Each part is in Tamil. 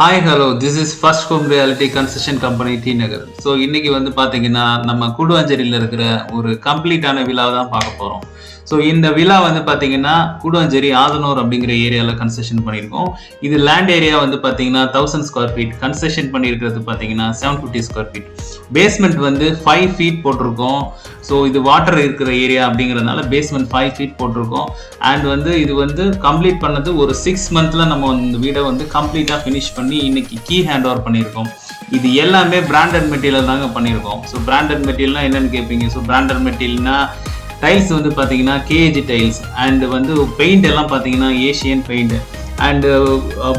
Hi hello this is first home reality construction company T Nagar so இன்னைக்கு வந்து பார்த்தீங்கன்னா நம்ம கூடுவாஞ்சேரியில் இருக்கிற ஒரு கம்ப்ளீட்டான விழாவை தான் பார்க்க போகிறோம் ஸோ இந்த விழா வந்து பார்த்தீங்கன்னா கூடுவாஞ்சேரி ஆதனூர் அப்படிங்கிற ஏரியாவில் கன்ஸ்ட்ரக்ஷன் பண்ணியிருக்கோம். இது லேண்ட் ஏரியா வந்து பார்த்தீங்கன்னா தௌசண்ட் ஸ்கொயர் ஃபீட் கன்ஸ்ட்ரக்ஷன் பண்ணியிருக்கிறது பார்த்தீங்கன்னா seven fifty square feet basement வந்து ஃபைவ் ஃபீட் போட்டிருக்கோம். ஸோ இது வாட்டர் இருக்கிற ஏரியா அப்படிங்கிறதுனால பேஸ்மெண்ட் ஃபைவ் ஃபீட் போட்டிருக்கோம். அண்ட் வந்து இது வந்து கம்ப்ளீட் பண்ணது ஒரு சிக்ஸ் மந்த்தில் நம்ம இந்த வீடை வந்து கம்ப்ளீட்டாக ஃபினிஷ் பண்ணி இன்னைக்கு கீ ஹேண்ட் ஓவர் பண்ணியிருக்கோம். இது எல்லாமே பிராண்டட் மெட்டீரியல் தாங்க பண்ணியிருக்கோம். ஸோ பிராண்டட் மெட்டீரியல்னா என்னன்னு கேட்பீங்க ஸோ பிராண்டட் மெட்டீரியல்னா டைல்ஸ் வந்து பார்த்தீங்கன்னா கேஜி டைல்ஸ் அண்ட் வந்து பெயிண்ட் எல்லாம் பார்த்தீங்கன்னா ஏஷியன் பெயிண்ட் அண்டு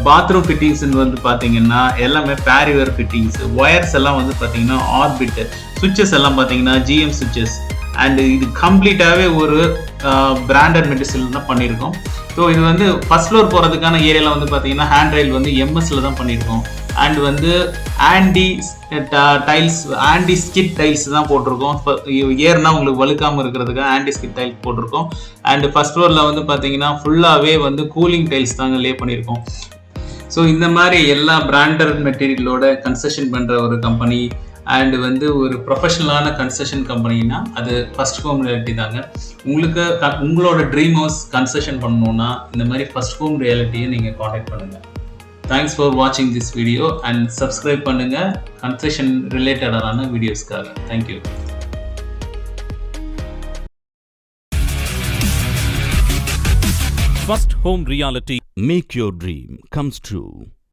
பாத்ரூம் ஃபிட்டிங்ஸ்னு வந்து பார்த்தீங்கன்னா எல்லாமே பேரிவேர் ஃபிட்டிங்ஸ் ஒயர்ஸ் எல்லாம் வந்து பார்த்தீங்கன்னா ஆர்பிட் சுவிட்சஸ் எல்லாம் பார்த்தீங்கன்னா ஜிஎம் சுவிட்சஸ் அண்ட் இது கம்ப்ளீட்டாகவே ஒரு பிராண்டட் மெட்டீரியல் தான் பண்ணியிருக்கோம். ஸோ இது வந்து ஃபர்ஸ்ட் ஃப்ளோர் போகிறதுக்கான ஏரியாவில் வந்து பார்த்தீங்கன்னா ஹேண்ட் ரயில் வந்து எம்எஸ்ல தான் பண்ணியிருக்கோம். அண்ட் வந்து anti tiles anti skid tiles தான் போட்டிருக்கோம். ஏர்னா உங்களுக்கு வலுக்காமல் இருக்கிறதுக்காக ஆன்டி ஸ்கிட் டைல்ஸ் போட்டிருக்கோம். அண்ட் ஃபர்ஸ்ட் ஃப்ளோரில் வந்து பார்த்தீங்கன்னா ஃபுல்லாகவே வந்து கூலிங் டைல்ஸ் தாங்க லே பண்ணியிருக்கோம். ஸோ இந்த மாதிரி எல்லா பிராண்டட் மெட்டீரியலோட கன்ஸ்ட்ரக்ஷன் பண்ணுற ஒரு கம்பெனி அண்ட் வந்து ஒரு ப்ரொஃபஷனலான கன்ஸ்ட்ரக்ஷன் கம்பெனினா அது ஃபர்ஸ்ட் ஹோம் ரியாலிட்டி தாங்க உங்களுக்கு உங்களோட ட்ரீம் ஹவுஸ் கன்ஸ்ட்ரக்ஷன் பண்ணணும்னா இந்த மாதிரி ஃபர்ஸ்ட் ஹோம் ரியாலிட்டியை நீங்கள் காண்டாக்ட் பண்ணுங்கள் தேங்க்ஸ் ஃபார் வாட்சிங் திஸ் வீடியோ அண்ட் சப்ஸ்கிரைப் பண்ணுங்கள் கன்ஸ்ட்ரக்ஷன் ரிலேட்டடான வீடியோஸ்க்காக thank you First Home Reality. Make your dream comes true.